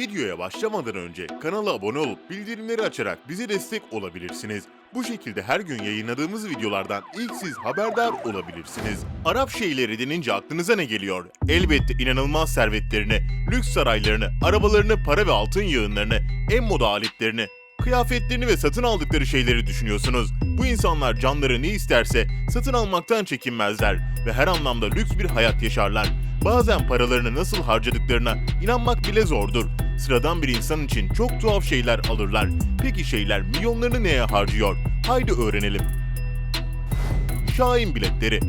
Videoya başlamadan önce kanala abone olup bildirimleri açarak bize destek olabilirsiniz. Bu şekilde her gün yayınladığımız videolardan ilk siz haberdar olabilirsiniz. Arap şeyleri denince aklınıza ne geliyor? Elbette inanılmaz servetlerini, lüks saraylarını, arabalarını, para ve altın yığınlarını, en moda aletlerini, kıyafetlerini ve satın aldıkları şeyleri düşünüyorsunuz. Bu insanlar canları ne isterse satın almaktan çekinmezler ve her anlamda lüks bir hayat yaşarlar. Bazen paralarını nasıl harcadıklarına inanmak bile zordur. Sıradan bir insan için çok tuhaf şeyler alırlar. Peki şeyler milyonlarını neye harcıyor? Haydi öğrenelim. Şahin biletleri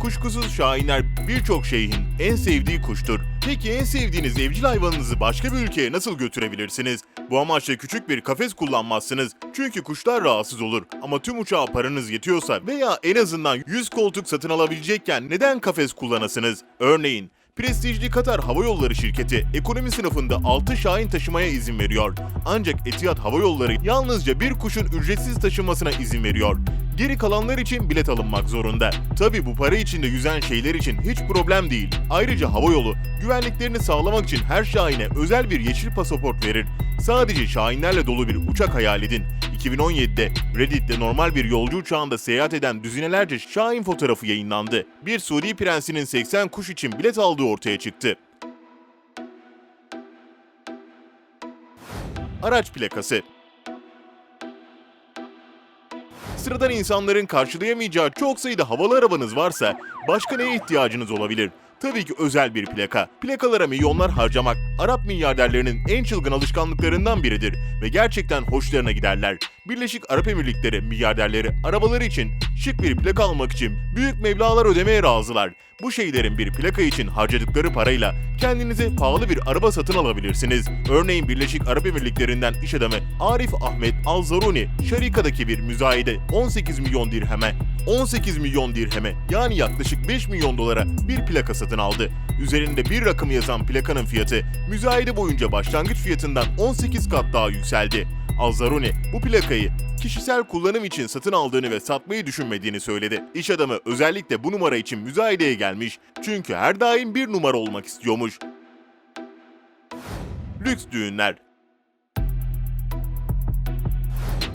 Kuşkusuz şahinler birçok şeyhin en sevdiği kuştur. Peki en sevdiğiniz evcil hayvanınızı başka bir ülkeye nasıl götürebilirsiniz? Bu amaçla küçük bir kafes kullanmazsınız. Çünkü kuşlar rahatsız olur. Ama tüm uçağa paranız yetiyorsa veya en azından 100 koltuk satın alabilecekken neden kafes kullanasınız? Örneğin Prestijli Katar Hava Yolları şirketi ekonomi sınıfında 6 şahin taşımaya izin veriyor. Ancak Etihad Hava Yolları yalnızca bir kuşun ücretsiz taşınmasına izin veriyor. Geri kalanlar için bilet alınmak zorunda. Tabi bu para içinde yüzen şeyler için hiç problem değil. Ayrıca havayolu güvenliklerini sağlamak için her şahine özel bir yeşil pasaport verir. Sadece şahinlerle dolu bir uçak hayal edin. 2017'de Reddit'te normal bir yolcu uçağında seyahat eden düzinelerce şahin fotoğrafı yayınlandı. Bir Suudi prensinin 80 kuş için bilet aldığı ortaya çıktı. Araç plakası Sıradan insanların karşılayamayacağı çok sayıda havalı arabanız varsa başka neye ihtiyacınız olabilir? Tabii ki özel bir plaka. Plakalara milyonlar harcamak Arap milyarderlerinin en çılgın alışkanlıklarından biridir ve gerçekten hoşlarına giderler. Birleşik Arap Emirlikleri milyarderleri arabaları için şık bir plaka almak için büyük meblağlar ödemeye razılar. Bu şeylerin bir plaka için harcadıkları parayla kendinize pahalı bir araba satın alabilirsiniz. Örneğin Birleşik Arap Emirlikleri'nden iş adamı Arif Ahmet Al-Zaruni, Şarika'daki bir müzayede 18 milyon dirheme, 18 milyon dirheme yani yaklaşık 5 milyon dolara bir plaka satın aldı. Üzerinde bir rakım yazan plakanın fiyatı müzayede boyunca başlangıç fiyatından 18 kat daha yükseldi. Alzaroni bu plakayı kişisel kullanım için satın aldığını ve satmayı düşünmediğini söyledi. İş adamı özellikle bu numara için müzayedeye gelmiş çünkü her daim bir numara olmak istiyormuş. Lüks düğünler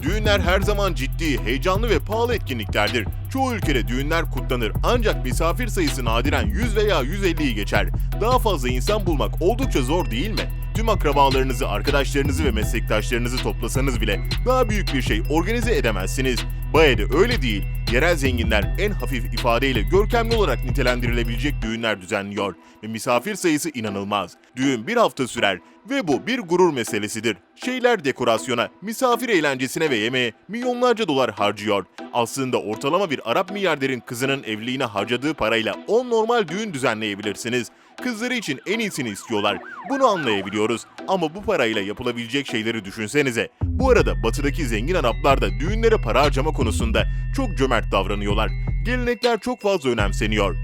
Düğünler her zaman ciddi, heyecanlı ve pahalı etkinliklerdir. Çoğu ülkede düğünler kutlanır ancak misafir sayısı nadiren 100 veya 150'yi geçer. Daha fazla insan bulmak oldukça zor değil mi? Tüm akrabalarınızı, arkadaşlarınızı ve meslektaşlarınızı toplasanız bile daha büyük bir şey organize edemezsiniz. Baye'de öyle değil. Yerel zenginler en hafif ifadeyle görkemli olarak nitelendirilebilecek düğünler düzenliyor ve misafir sayısı inanılmaz. Düğün bir hafta sürer ve bu bir gurur meselesidir. Şeyler dekorasyona, misafir eğlencesine ve yemeğe milyonlarca dolar harcıyor. Aslında ortalama bir Arap milyarderin kızının evliliğine harcadığı parayla 10 normal düğün düzenleyebilirsiniz. Kızları için en iyisini istiyorlar. Bunu anlayabiliyoruz. Ama bu parayla yapılabilecek şeyleri düşünsenize. Bu arada batıdaki zengin Araplar da düğünlere para harcama konusunda çok cömert davranıyorlar. Gelenekler çok fazla önemseniyor.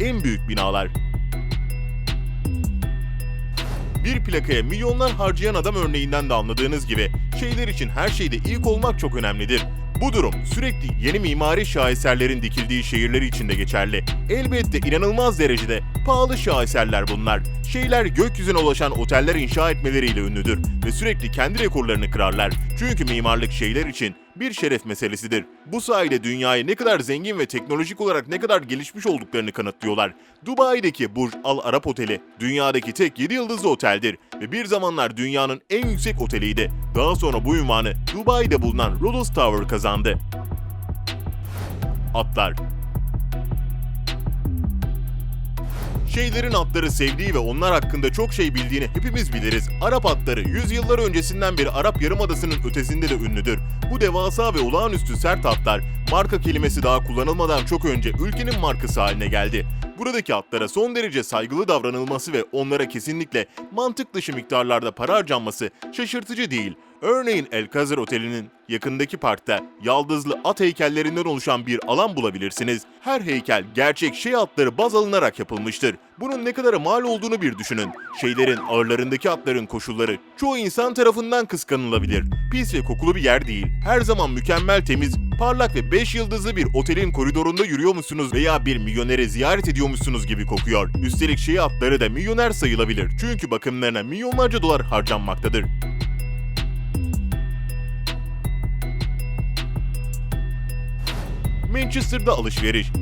En büyük binalar bir plakaya milyonlar harcayan adam örneğinden de anladığınız gibi şeyler için her şeyde ilk olmak çok önemlidir. Bu durum sürekli yeni mimari şaheserlerin dikildiği şehirler için de geçerli. Elbette inanılmaz derecede pahalı şaheserler bunlar. Şeyler gökyüzüne ulaşan oteller inşa etmeleriyle ünlüdür ve sürekli kendi rekorlarını kırarlar. Çünkü mimarlık şeyler için bir şeref meselesidir. Bu sayede dünyayı ne kadar zengin ve teknolojik olarak ne kadar gelişmiş olduklarını kanıtlıyorlar. Dubai'deki Burj Al Arab Oteli dünyadaki tek 7 yıldızlı oteldir ve bir zamanlar dünyanın en yüksek oteliydi. Daha sonra bu ünvanı Dubai'de bulunan Rhodes Tower kazandı. Atlar Şeylerin atları sevdiği ve onlar hakkında çok şey bildiğini hepimiz biliriz. Arap atları yüzyıllar öncesinden beri Arap Yarımadası'nın ötesinde de ünlüdür. Bu devasa ve olağanüstü sert atlar marka kelimesi daha kullanılmadan çok önce ülkenin markası haline geldi. Buradaki atlara son derece saygılı davranılması ve onlara kesinlikle mantık dışı miktarlarda para harcanması şaşırtıcı değil. Örneğin El Kazır Oteli'nin yakındaki parkta yaldızlı at heykellerinden oluşan bir alan bulabilirsiniz. Her heykel gerçek şey atları baz alınarak yapılmıştır. Bunun ne kadar mal olduğunu bir düşünün. Şeylerin ağırlarındaki atların koşulları çoğu insan tarafından kıskanılabilir. Pis ve kokulu bir yer değil. Her zaman mükemmel temiz, parlak ve 5 yıldızlı bir otelin koridorunda yürüyormuşsunuz veya bir milyoneri ziyaret ediyormuşsunuz gibi kokuyor. Üstelik şey atları da milyoner sayılabilir. Çünkü bakımlarına milyonlarca dolar harcanmaktadır. Manchester'da alışveriş.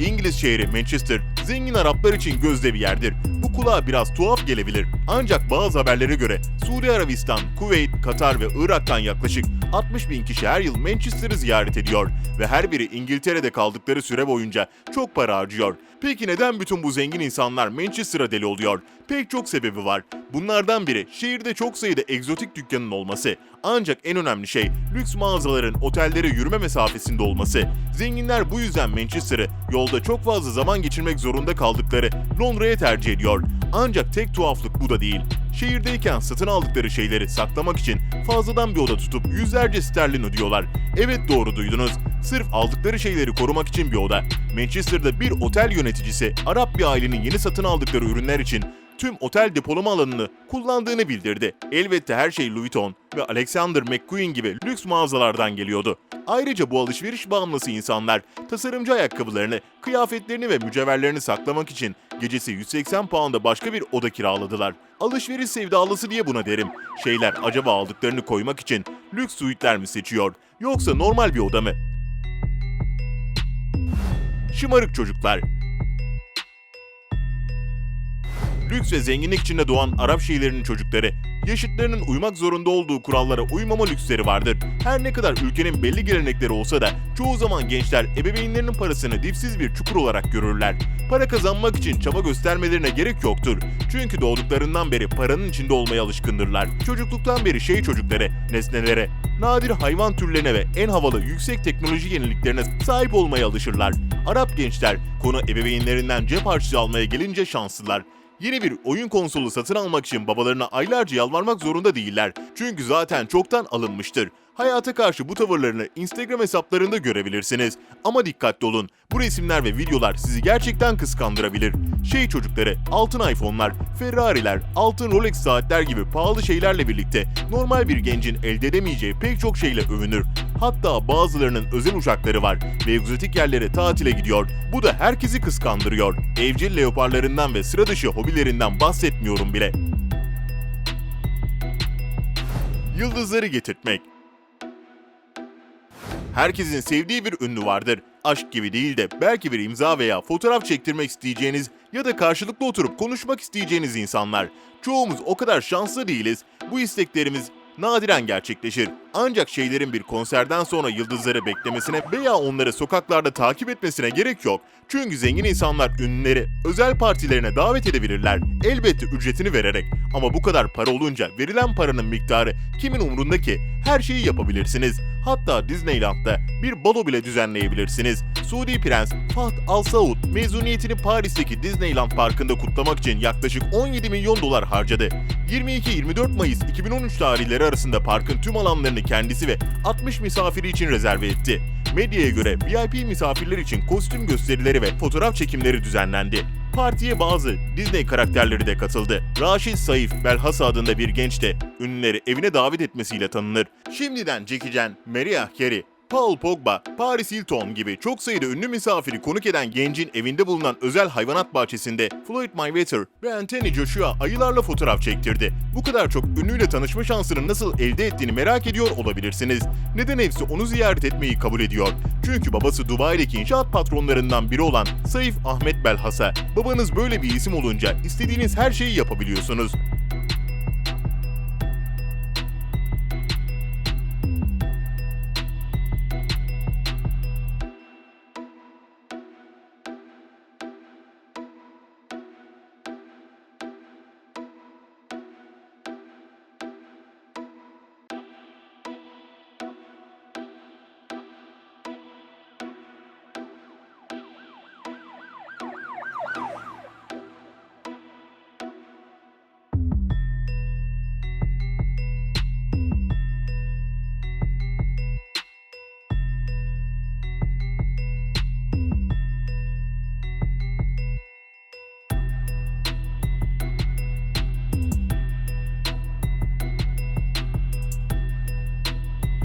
İngiliz şehri Manchester, zengin Araplar için gözde bir yerdir. Bu kulağa biraz tuhaf gelebilir. Ancak bazı haberlere göre Suudi Arabistan, Kuveyt, Katar ve Irak'tan yaklaşık 60 bin kişi her yıl Manchester'ı ziyaret ediyor ve her biri İngiltere'de kaldıkları süre boyunca çok para harcıyor. Peki neden bütün bu zengin insanlar Manchester'a deli oluyor? Pek çok sebebi var. Bunlardan biri şehirde çok sayıda egzotik dükkanın olması. Ancak en önemli şey lüks mağazaların otellere yürüme mesafesinde olması. Zenginler bu yüzden Manchester'ı yolda çok fazla zaman geçirmek zorunda kaldıkları Londra'ya tercih ediyor. Ancak tek tuhaflık bu da değil. Şehirdeyken satın aldıkları şeyleri saklamak için fazladan bir oda tutup yüzlerce sterlin ödüyorlar. Evet doğru duydunuz. Sırf aldıkları şeyleri korumak için bir oda. Manchester'da bir otel yöneticisi Arap bir ailenin yeni satın aldıkları ürünler için tüm otel depolama alanını kullandığını bildirdi. Elbette her şey Louis Vuitton ve Alexander McQueen gibi lüks mağazalardan geliyordu. Ayrıca bu alışveriş bağımlısı insanlar tasarımcı ayakkabılarını, kıyafetlerini ve mücevherlerini saklamak için gecesi 180 pound'a başka bir oda kiraladılar. Alışveriş sevdalısı diye buna derim. Şeyler acaba aldıklarını koymak için lüks suitler mi seçiyor yoksa normal bir oda mı? Şımarık çocuklar lüks ve zenginlik içinde doğan Arap şehirlerinin çocukları, yaşıtlarının uymak zorunda olduğu kurallara uymama lüksleri vardır. Her ne kadar ülkenin belli gelenekleri olsa da çoğu zaman gençler ebeveynlerinin parasını dipsiz bir çukur olarak görürler. Para kazanmak için çaba göstermelerine gerek yoktur. Çünkü doğduklarından beri paranın içinde olmaya alışkındırlar. Çocukluktan beri şey çocukları, nesnelere, nadir hayvan türlerine ve en havalı yüksek teknoloji yeniliklerine sahip olmaya alışırlar. Arap gençler konu ebeveynlerinden cep harçlığı almaya gelince şanslılar. Yeni bir oyun konsolu satın almak için babalarına aylarca yalvarmak zorunda değiller. Çünkü zaten çoktan alınmıştır. Hayata karşı bu tavırlarını Instagram hesaplarında görebilirsiniz. Ama dikkatli olun. Bu resimler ve videolar sizi gerçekten kıskandırabilir. Şey çocukları, altın iPhone'lar, Ferrari'ler, altın Rolex saatler gibi pahalı şeylerle birlikte normal bir gencin elde edemeyeceği pek çok şeyle övünür. Hatta bazılarının özel uçakları var ve egzotik yerlere tatile gidiyor. Bu da herkesi kıskandırıyor. Evcil leoparlarından ve sıra dışı hobilerinden bahsetmiyorum bile. Yıldızları getirtmek Herkesin sevdiği bir ünlü vardır. Aşk gibi değil de belki bir imza veya fotoğraf çektirmek isteyeceğiniz ya da karşılıklı oturup konuşmak isteyeceğiniz insanlar. Çoğumuz o kadar şanslı değiliz. Bu isteklerimiz nadiren gerçekleşir. Ancak şeylerin bir konserden sonra yıldızları beklemesine veya onları sokaklarda takip etmesine gerek yok. Çünkü zengin insanlar ünlüleri özel partilerine davet edebilirler. Elbette ücretini vererek. Ama bu kadar para olunca verilen paranın miktarı kimin umrunda ki? Her şeyi yapabilirsiniz. Hatta Disneyland'da bir balo bile düzenleyebilirsiniz. Suudi Prens Fahd Al Saud mezuniyetini Paris'teki Disneyland Parkı'nda kutlamak için yaklaşık 17 milyon dolar harcadı. 22-24 Mayıs 2013 tarihleri arasında parkın tüm alanlarını kendisi ve 60 misafiri için rezerve etti. Medyaya göre VIP misafirler için kostüm gösterileri ve fotoğraf çekimleri düzenlendi. Partiye bazı Disney karakterleri de katıldı. Raşid Saif Belhassa adında bir genç de ünlüleri evine davet etmesiyle tanınır. Şimdiden Jackie Chan, Mariah Carey, Paul Pogba, Paris Hilton gibi çok sayıda ünlü misafiri konuk eden gencin evinde bulunan özel hayvanat bahçesinde Floyd Mayweather ve Anthony Joshua ayılarla fotoğraf çektirdi. Bu kadar çok ünlüyle tanışma şansını nasıl elde ettiğini merak ediyor olabilirsiniz. Neden hepsi onu ziyaret etmeyi kabul ediyor? Çünkü babası Dubai'deki inşaat patronlarından biri olan Saif Ahmet Belhassa. Babanız böyle bir isim olunca istediğiniz her şeyi yapabiliyorsunuz.